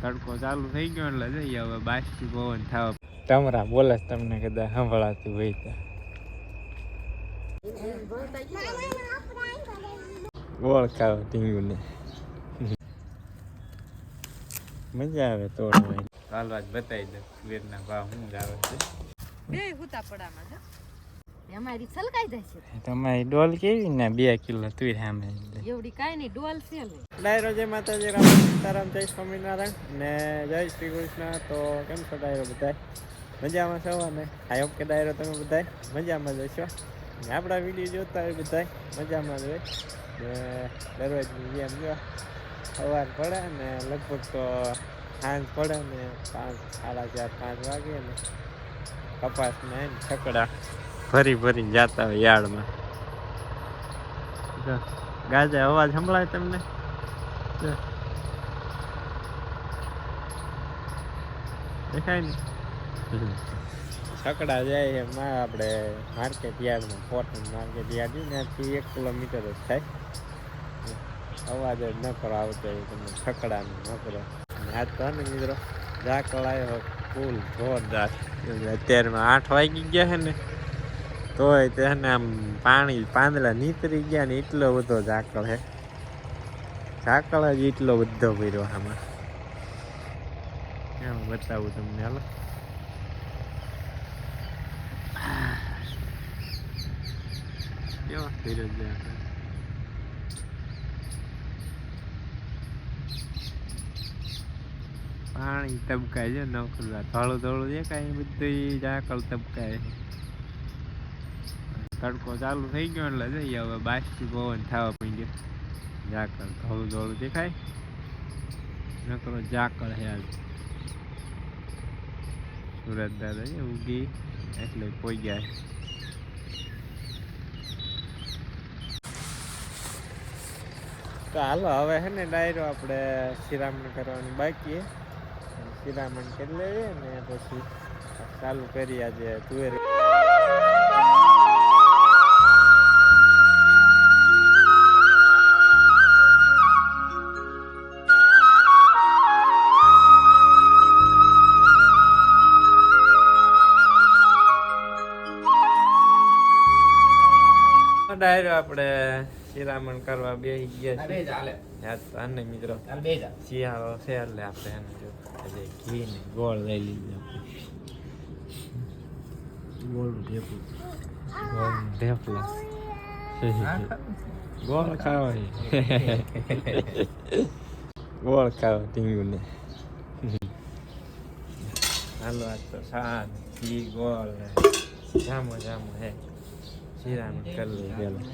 તડકો ચાલુ થઈ ગયો એટલે જઈએ હવે બાષ્પી પવન થાવ. તમારા બોલે તમને કદાચ સંભળાતું હોય તો. ઓળખાવ ટીંગુને. મજા આવે તોડવાની. ચાલો આજ બતાવી દઉં. વીરના ભાવ શું જ આવે છે? બે હુતા પડામાં જો અમારી છલકાઈ તમારી ડોલ કેવી ને બે કિલો તુર સામે. એવડી કાંઈ નહીં ડોલ છે ડાયરો જય માતાજી રામ સીતારામ જય સ્વામિનારાયણ ને જય શ્રી કૃષ્ણ. તો કેમ છો ડાયરો બધા મજામાં છો ને આઈ હોપ કે ડાયરો તમે બધા મજામાં જ હશો. ને આપણા વીડિયો જોતા હોય બધા મજામાં જ હોય. ને દરરોજની જેમ જો સવાર પડે ને લગભગ તો સાંજ પડે ને પાંચ સાડા ચાર પાંચ વાગે ને કપાસમાં એને છકડા ભરી ફરી જતા હોય યાર્ડમાં. ગાજે અવાજ સંભળાય તમને? દેખાય ને? છકડા જાય એમાં આપણે માર્કેટ યાર્ડમાં કોટન માર્કેટ યાર્ડ ત્યાંથી એક કિલોમીટર જ થાય. અવાજ જ ન કરો આવતો હોય તમને છકડાનો ન કરો. આજ તો ને મિત્રો ઝાકળ આવ્યો ફૂલ જોરદાર. અત્યારમાં આઠ વાગી ગયા છે ને. તોય તેને આમ પાણી પાંદડા નીતરી ગયા ને એટલો બધો ઝાકળ હે. ઝાકળ જ એટલો બધો ભર્યો આમાં. એમ બતાવું તમને, હાલો. કેવો ભર્યો ઝાકળ? પાણી તબકાય છે નોકરા થોડું થોડું છે કાંઈ બધું ઝાકળ તબકાય છે? તડકો ચાલુ થઈ ગયો એટલે જઈએ હવે બાષ્પી પવન થવા પડી ઝાકળ થોડું થોડું દેખાય. નકરો ઝાકળ હે આજ સુરત દાદા ઉગી એટલે પોઈ ગયા તો હાલો, હવે હે ને ડાયરો આપણે શિરામણ કરવાની બાકી શિરામણ કરી લેવીએ ને પછી ચાલુ કરી આજે તુવેર આપણે શિરામણ કરવા બે ગયા છે તો આને મિત્રો. શિયાળો છે એટલે આપણે એને જો આજે ઘી ને ગોળ લઈ લીધો ગોળ ઢેપું ગોળ ઢેપલા ગોળ ખાવા ગોળ ખાવા ટીંગુને હાલો આજ તો સાત ઘી ગોળ જામો જામો હે. શિરામણ કરી લઈ પેલા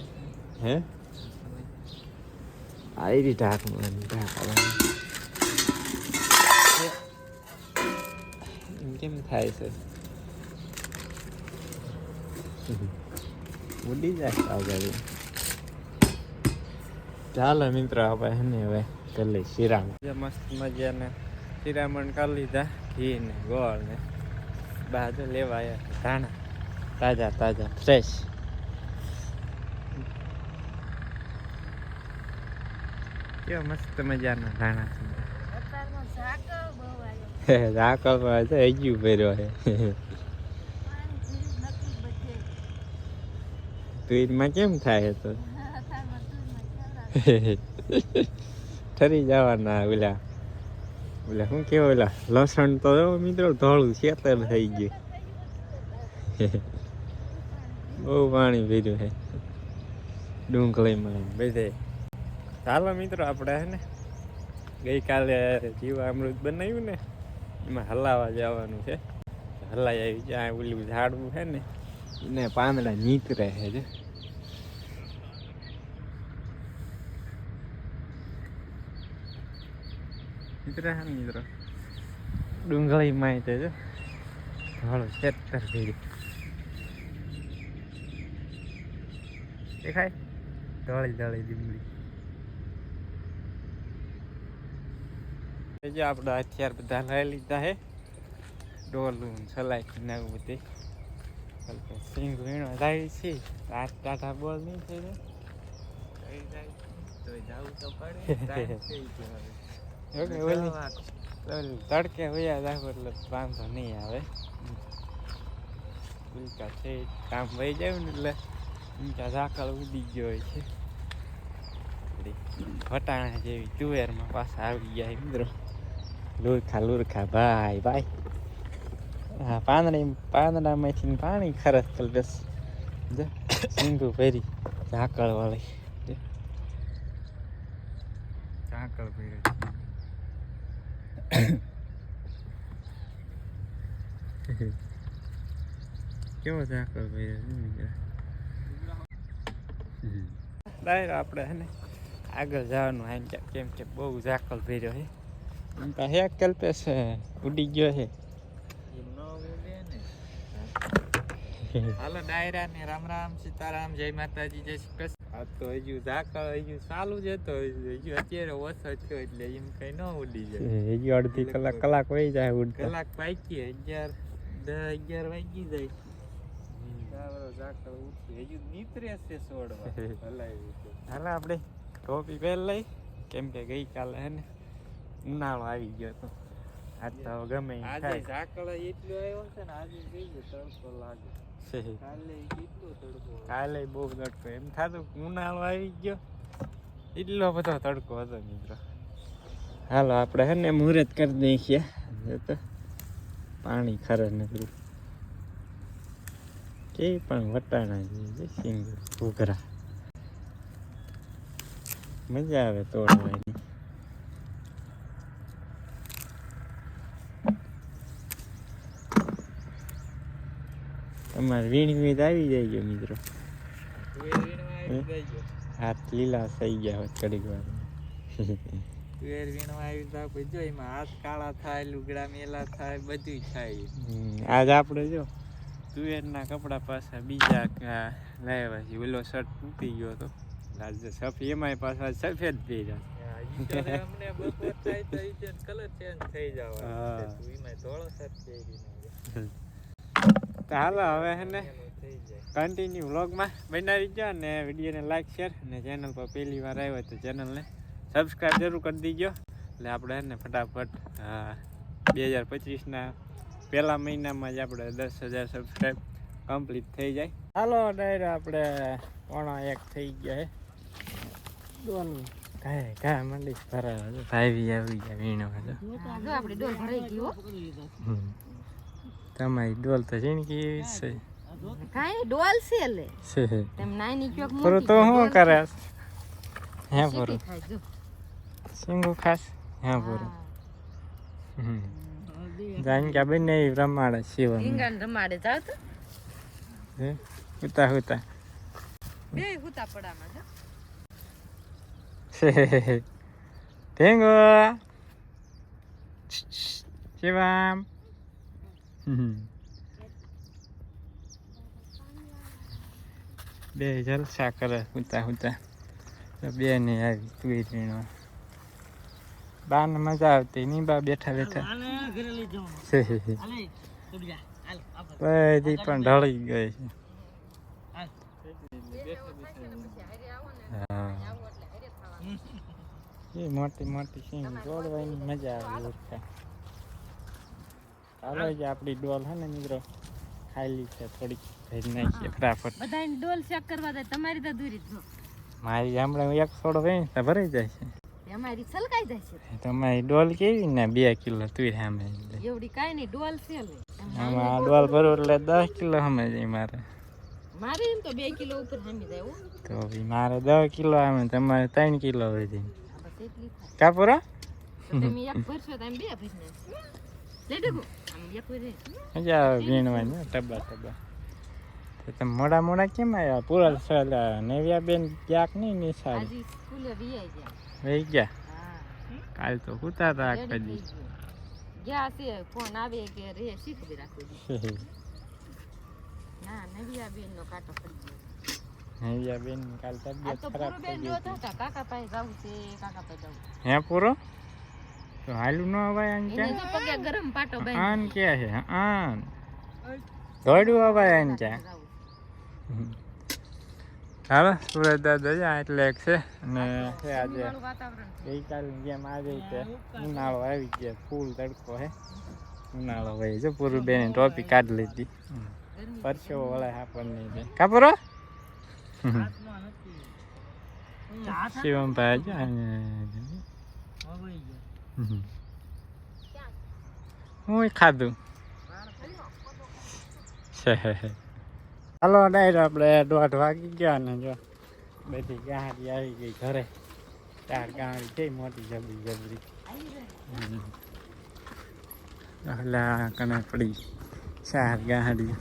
હે? આવી ઢાકવાનું ઢાકવાનું એમ કેમ થાય છે? ઉડી જાય આગળ ચાલો મિત્ર, આપણે હે હવે કરી લઈ શિરામણ. મસ્ત મજાને શિરામણ કરી લીધા, ઘી ને ગોળ ને બાજુ લેવા આવ્યા ધાણા. તાજા તાજા, ફ્રેશ. કેવા મસ્ત મજાના અત્યારમાં ઝાકળ બહુ છે હજુ ભર્યો છે પાણી કેમ થાય તો. ઠરી જવાના ઓલા ઓલા શું કેવો ઓલા લસણ તો મિત્રો ધોળું શેતર થઈ ગયું. બહુ પાણી ભર્યું છે ડુંગળીમાં બધે. ચાલો મિત્રો આપણે હે ને ગઈકાલે જીવામૃત બનાવ્યું ને, એમાં હલાવા જવાનું છે. હલાઈ આવી જાય, ઓલું ઝાડવું છે ને એને પાંદડા નીકળે છે જો. છે મિત્ર, ડુંગળી માં છે હાલો સેટર થઈ દેખાય? ધોળી ધોળી ડુંગળી. જો આપણે હથિયાર બધા લઈ લીધા હે ડોલું સલાઈ ને એવું બધે. સિંગ વીણો જાય છે. રાત ટાટા બોલ નહીં થઈ જાય. તો જવું તો પડે. time થઈ ગયો હવે. ઓકે ઓલી? ઓલી તડકે વયા જાવ એટલે વાંધો નહીં આવે. ઉલ્કા છે કામ વહી જાય ને એટલે ઊંચા ઝાકળ ઉડી ગયો હોય છે. ફટાણા વટાણા જેવી તુવેરમાં પાછા આવી ગયા મિત્રો. લુરખા લુરખા ભાઈ ભાઈ હા પાંદડી પાંદડામાંથી પાણી ખરસ કર બસ સિંગુ ભરી ઝાકળ વાળી. ઝાકળ ભરી કેવો ઝાકળ ભર્યો ડાયરો આપણે હે ને આગળ જવાનું હાઈ કેમ કે બહુ ઝાકળ ભર્યો છે તો હે કલ્પેશ ઉડી ગયો છે હાલો ડાયરા ને રામ રામ સીતારામ જય માતાજી જય શ્રી કૃષ્ણ. આ તો હજુ ઝાકળ હજુ ચાલુ જ હતો હજુ અત્યારે ઓછો થયો એટલે એમ કઈ ન ઉડી જાય. હજી અડધી કલાક કલાક વહી જાય ઉડતા. કલાક પાકી અગિયાર દસ અગિયાર વાગી જાય. ઝાકળ ઉઠી હજુ નીતરે છે છોડવા હલાવી હાલા આપણે ટોપી પહેર લઈ કેમ કે ગઈકાલે હે ને. ઉનાળો આવી ગયો તો. આજ તો ગમે આજે. ઝાકળ એટલો આવ્યો છે ને આજે જોઈએ તડકો લાગે. કાલે કેટલો તડકો કાલે બહુ તડકો. એમ થતું ઉનાળો આવી ગયો. એટલો બધો તડકો હતો મિત્રો. હાલો આપણે હે ને મુહૂર્ત કરી નાખીએ. જો તો પાણી ખરે નીકળ્યું કે પણ વટાણા જે સિંગ ઘૂઘરા. મજા આવે તોડવાની. તમારે વીણી વીણ આવી જાય ગયો મિત્રો. તુવેર વીણવા આવી જાય હાથ લીલા થઈ ગયા હોત કડીક વાર. તુવેર વીણવા આવી તો આપણે જો એમાં હાથ કાળા થાય લુગડા મેલા થાય બધું થાય. આજ આપણે જો તુવેરના કપડા પાછા બીજા લાવ્યા છે ઓલો શર્ટ તૂટી ગયો હતો. આજે સફી એમાંય પાછા સફેદ પહેર્યા ઈ અમને બપોર થાય તો કલર ચેન્જ થઈ જવાનો હા. છે. તું એમાં ધોળો શર્ટ તો હાલો હવે હે ને કન્ટિન્યુ વ્લોગમાં બનાવી જાઓ અને વિડીયોને લાઈક શેર અને ચેનલ પર પહેલી વાર આવ્યો તો ચેનલને સબસ્ક્રાઈબ જરૂર કરી દીજો. એટલે આપણે હે ને ફટાફટ બે હજાર પચીસના પહેલા મહિનામાં જ આપણે દસ હજાર સબસ્ક્રાઈબ કમ્પ્લીટ થઈ જાય. હાલો ડાયર આપણે પોણા એક થઈ ગયા દોન કાય કાય મંડી ભરાય ભાઈ આવી ગયા જો આપણે ડોલ ભરાઈ ગઈ હો. હમ. તમારી ડોલ તો એવી છે. કાઈ ડોલ છે લે. છે તેમ નાની પૂરું મોટી તો હું કરે? હે પૂરું સિંગુ ખાસ હે પૂરું હમ. જાણ કે બંને ને રમાડે શિવ રીંગણ રમાડે જાવ તો. હે? હુતા હુતા. બે હુતા પડામાં જો ટેંગો શિવમ. બે જલસા કરે હુતા હુતા. તો બે ને આવી તુઈ રીણવા બાને મજા આવતી નહીં બા બેઠા બેઠા. બધી પણ ઢળી ગઈ છે. હા. એ મોટી મોટી સિંહ દોડવાની મજા આવે ચાલો જે આપણી ડોલ હે ને મિત્રો ખાલી છે થોડીક. ભરી નાખીએ ફટાફટ. બધા ડોલ ચેક કરવા દે તમારી તો દૂરી જો મારી હમણાં એક સોડો વેણ તો ભરાઈ જાય છે. અમારી છલકાઈ જાય છે. તમારી ડોલ કેવી ને બે કિલો તુર સામે એવડી કાંઈ નહીં ડોલ છે લે. આમાં આ ડોલ ભરો એટલે દસ કિલો સામે જાય મારે. મારે એમ તો બે કિલો ઉપર હામી જાય તો મારે દસ કિલો આવે તમારે ત્રણ કિલો વધી કાપુરો? તમે એક ભરશો બે આમ ભરે મજા વીણવાની ટબા ટબા તો મોડા મોડા કેમ આવ્યા પૂરા સાલા નેવ્યા બેન ક્યાંક નહીં નિશાળ. વહી ગયા. કાલ તો હુતા હતા આખા રેડી દી થઈ ગયું. છે ફોન આવે કે રે શી ખબર રાખવી. ના નેવ્યા બેન નો કાંટો પડી ગયો. નેવ્યા બેન કાલ તબિયત ખરાબ થઈ ગઈ હતી. કાકા પાસે જવું છે કાકા પાસે જવું હે પૂરો? તો હાલું ન અવાય આન કે ક્યાં? તો પગે ગરમ પાટો બાંધી આન ક્યાં છે? આન. દોડ્યું અવાય આન ક્યાં? હાલો સુરત દાદા જા એટલે એક છે. અને છે આજે ગઈકાલની જેમ આજે છે. ઉનાળો આવી ગયો ફૂલ તડકો હે. ઉનાળો ભાઈ જો પૂરું બેન ટોપી કાઢી લીધી. પરસેવો વળાય આપણને કાપરો શિવમભાઈ જો હું ખાધું હાલો, ડાયરો આપણે દોઢ વાગી ગયા ને જો. બધી ગાડી આવી ગઈ ઘરે. ચાર ગાડી છે મોટી જબરી જબરી. એટલે કને પડી. ચાર ગાડી.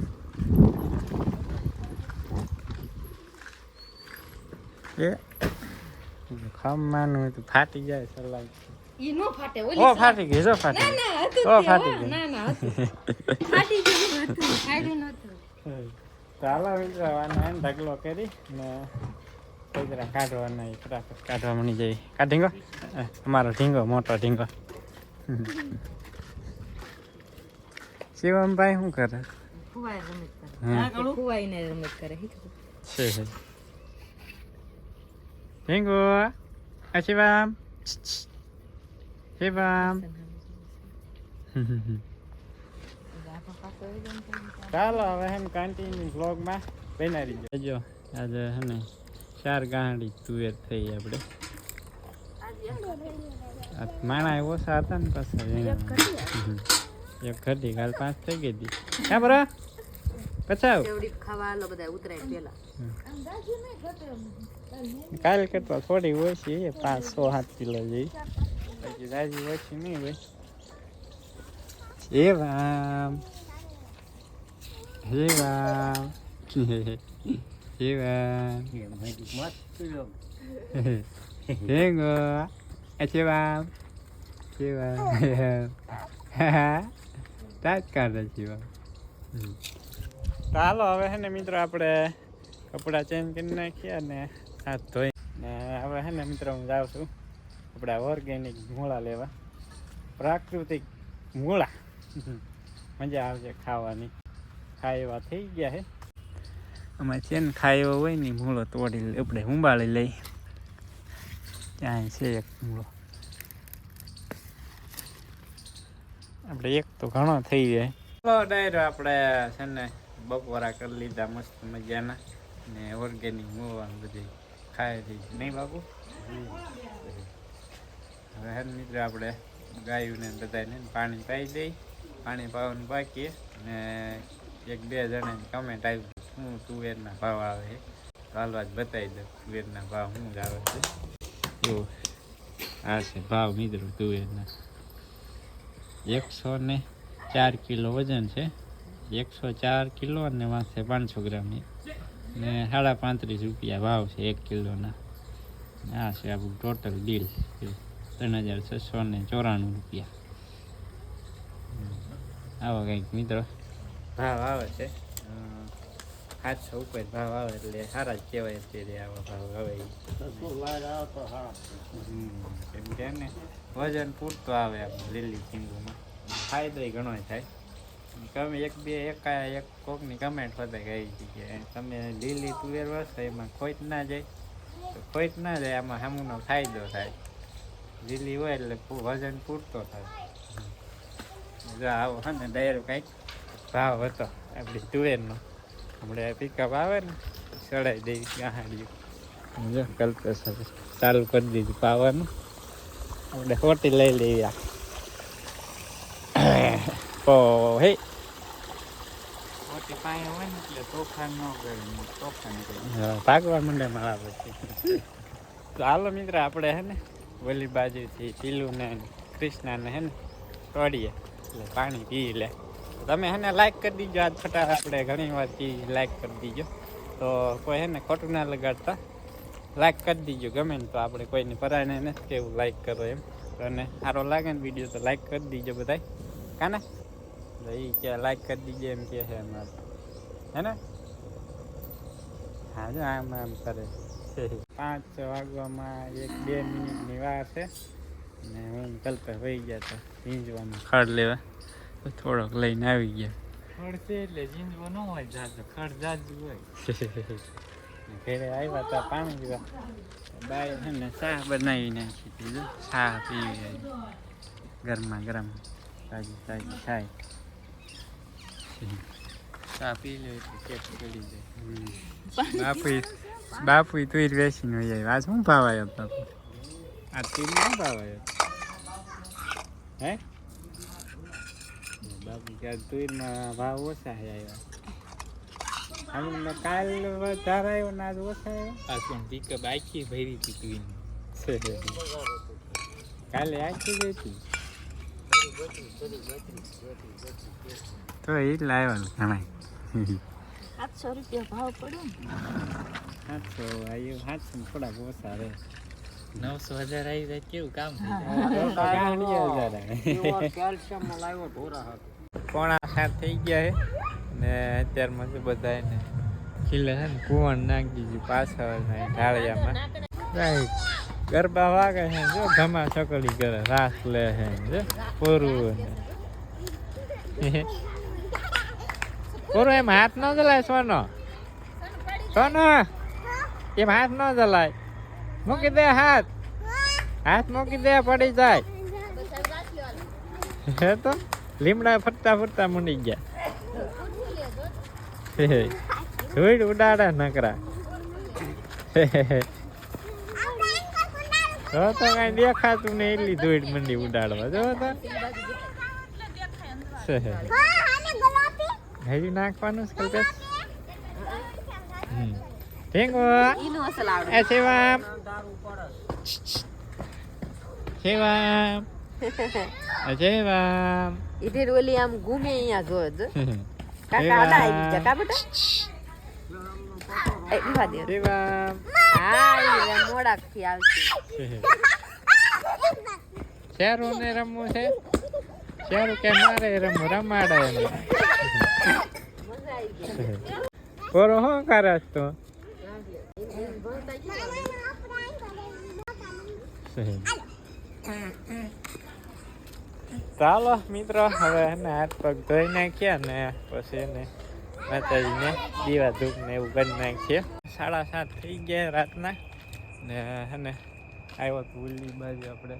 એ ખાવાનું તો ફાટી જાય સલાહ ઈ નો ફાટે ઓ ફાટી ગઈ જો ફાટી. ના હતું ઓ ફાટી ગઈ. ના ના હતું ફાટી હતું નતું ચાલો મિત્રો ઢગલો કરી ને કચરા કાઢવાના એ ફટાફટ કાઢવા મળી જાય. કા ઢીંગો? અમારો ઢીંગો મોટો ઢીંગો. શિવમભાઈ શું કરે? ફુવાઈ રમત કરે. ફુવાઈ રમત કરે છે છે. ઢીંગો શિવમ. શિવમ ચાલો હવે એમ કન્ટિન્યુ બ્લોગમાં બનાવી દીધો જો આજે હે ને ચાર ગાંડી તુવેર થઈ આપણે માણા ઓછા હતા ને પાછા. એક ઘટી કાલ પાંચ થઈ ગઈ હતી. હા બરો. પેલા. કાલ કરતા થોડી ઓછી પાંચ સો સાત કિલો જેવી. બાકી દાજી ઓછી નહીં હોય હે રામ હે રામ હે રામ હે ગો હે રામ હે રામ તાજ કાઢે છે ચાલો હવે હે ને મિત્રો આપણે કપડાં ચેન્જ કરી નાખ્યા ને હાથ ધોઈ ને હવે હે ને મિત્રો હું જાઉં છું. આપણા ઓર્ગેનિક મૂળા લેવા. પ્રાકૃતિક મૂળા. મજા આવશે ખાવાની. ખાય એવા થઈ ગયા હે. આમાં છે ને ખાય એવો હોય ને મૂળો તોડી આપણે ઉંબાળી લઈ. ત્યાં છે એક મૂળો. આપણે એક તો ઘણો થઈ જાય. ચલો ડાયરો આપણે છે ને બપોરા કરી લીધા મસ્ત મજાના. ને ઓર્ગેનિક મૂળવાનું બધી ખાઈ લીધું નહીં બાપુ? હવે ને આપણે ગાયું ને બધાને પાણી પાઈ દઈ, પાણી પાવાનું બાકી ને એક બે જણાને કમેન્ટ આવ્યું શું તુવેરના ભાવ આવે છે. હાલવા જ બતાવી દઉં, તુવેરના ભાવ શું જ આવે છે. જો આ છે ભાવ મિત્રો તુવેરના. એકસો ને ચાર કિલો વજન છે. એકસો ચાર કિલો અને માસે પાંચસો ગ્રામની ને સાડા પાંત્રીસ રૂપિયા ભાવ છે એક કિલોના. આ છે આપણું ટોટલ બિલ ત્રણ હજાર છસો ને ચોરાણું રૂપિયા. આવો કંઈક મિત્રો. ભાવ આવે છે. સાતસો ઉપર ભાવ આવે એટલે સારા જ કહેવાય અત્યારે આવા ભાવ આવે. કેમ કે ને વજન પૂરતો આવે લીલી ચીંગુમાં ફાયદો ઘણો થાય. તમે એક બે એકા એક કોકની કમેન્ટ વધારે કહી હતી કે તમે લીલી તુવેર વસો એમાં ખોટ ના જાય. તો ખોટ ના જાય, આમાં સામુનો ફાયદો થાય. લીલી હોય એટલે વજન પૂરતો થાય. જો આવો હે ને ડાયરો કંઈક ભાવ હતો. આપણી તુવેરનો. હમણાં પિકઅપ આવે ને ચડાવી દઈ ગાહાડીયું જો કલ્પેશ ચાલુ કરી દીધું પાવાનું. આપણે ખોટી લઈ લઈએ. ઓ હે. ભાગવા માંડે મારા પછી. ચાલો મિત્ર આપણે હે ને ઓલી બાજુથી પીલું ને કૃષ્ણને હે ને તોડીએ. એટલે પાણી પી લે. તમે હે ને લાઈક કરી દીજો. આજ ફટા આપણે ઘણી વાર લાઈક કરી દીજો. તો કોઈ હે ને ખોટું ના લગાડતા લાઈક કરી દીજો. ગમે ને તો આપણે કોઈને પરાયને નથી કેવું લાઈક કરો એમ. અને સારો લાગે ને વીડિયો તો લાઈક કરી દીજો બધાય. કાને? તો એ કે લાઈક કરી દીજો એમ કે છે અમારે હે ને? હા જો આમ આમ કરે. પાંચ વાગવામાં એક બે મિનિટની વાર છે. ને હું કલ્પે વહી ગયા તો ભીંજવાનું ખડ લેવા. થોડોક લઈને આવી ગયા. ખડ છે એટલે જીંદવો ન હોય જાજો ખડ જાજુ હોય. ઘરે આવ્યા હતા પાણી પીવા બાય છે ને ચા બનાવી નાખી દીધું. પીવી ગરમા ગરમ. તાજી તાજી થાય ચા પી લે. પેટ જાય બાપુ બાપુ તું બેસીને હોય જાય આ શું ભાવાય બાપુ? આ તીર ના ભાવાય હે? બાપુ કે તુરમાં ભાવ ઓછા છે આવ્યા. હમણાં કાલ વધારે આવ્યો ને આજ ઓછા આવ્યો. આ શું પિકઅપ આખી ભરી હતી તું કાલે આખી ગઈ હતી. તો એ જ લાવ્યો ઘણા સાતસો રૂપિયા ભાવ પડ્યો સાતસો આવ્યો સાતસો ને થોડાક ઓછા નવસો હજાર આવી જાય કેવું કામ જાય? પોણા સાત થઈ ગયા છે. ને અત્યારમાં તો બધા એને ખીલે છે ને કુવણ નાખી દીધું પાછળ ને ઢાળિયામાં. ગરબા વાગે છે જો ઘમા ચકડી કરે રાસ લે છે પૂરું પૂરું એમ હાથ ન જલાય સોનો? સોનો? એમ હાથ ન જલાય. મૂકી દે હાથ. હાથ મૂકી દે, પડી જાય. હે તો, લીમડા ફરતા ફરતા મૂંડી ગયા. ધૂળ ઉડાડે નકરા. જો તો કઈ દેખાતું નહીં એટલી ધૂળ મંડી ઉડાડવા. જો તો. હજી નાખવાનું છે કલ્પેશ આવડે. એ શિવામ શિવામ એ શિવામ ઈધર ઓલી આમ ઘૂમે અહીંયા જો જો. કાકા આડા આવી જા કા બેટા? એ ઊભા દે. શિવામ હા ઈ મોડા થી આવશે. શેરું ને રમવું છે? શેરું કે મારે રમવું? રમાડે એને હો શું કરે તું. ચાલો, મિત્રો, હવે એને હાથ પગ ધોઈ નાખ્યા ને પછી એને માતાજીને દીવા ધૂપ ને એવું કરી નાખીએ. સાડા સાત થઈ ગયા રાતના ને હે આવ્યો તો ઉલ્લી બાજુ આપણે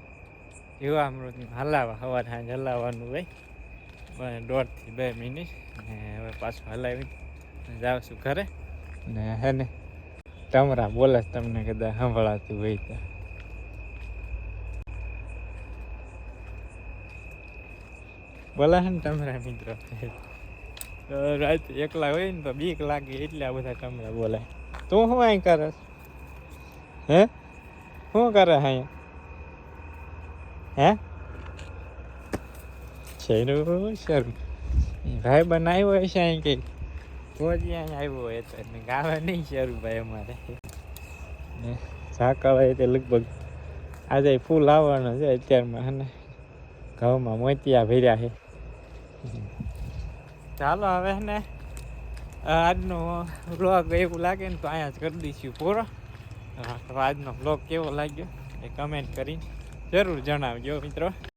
અમૃત હલાવા સવાર સાંજ હલાવવાનું હોય. દોઢથી બે મિનિટ. ને હવે પાછું હલાવી જાઉં છું ઘરે. ને હે ને, તમારા બોલે તમને કદાચ સંભળાતું હોય તો. બોલે છે ને તમારા મિત્રો? રાત એકલા હોય ને તો બીક લાગે એટલે આ બધા તમરા બોલે. તું શું અહીં કરસ હે? શું કરે અહીંયા? હે? શેરું શેરું ભાઈ બનાવ્યો હશે અહીં કંઈક? પહોંચી અહીં આવ્યો હોય તો એને ગાવે નહીં શેરું ભાઈ અમારે. ને ઝાકળ હોય તે લગભગ આજે ફૂલ આવવાનો છે અત્યારમાં અને ઘઉંમાં મોતિયા ભર્યા છે. ચાલો હવે ને? આજનો બ્લોગ એવું લાગે ને તો અહીંયા જ કરી દઈશું પૂરો. તો આજનો બ્લોગ કેવો લાગ્યો એ કમેન્ટ કરીને જરૂર જણાવજો મિત્રો.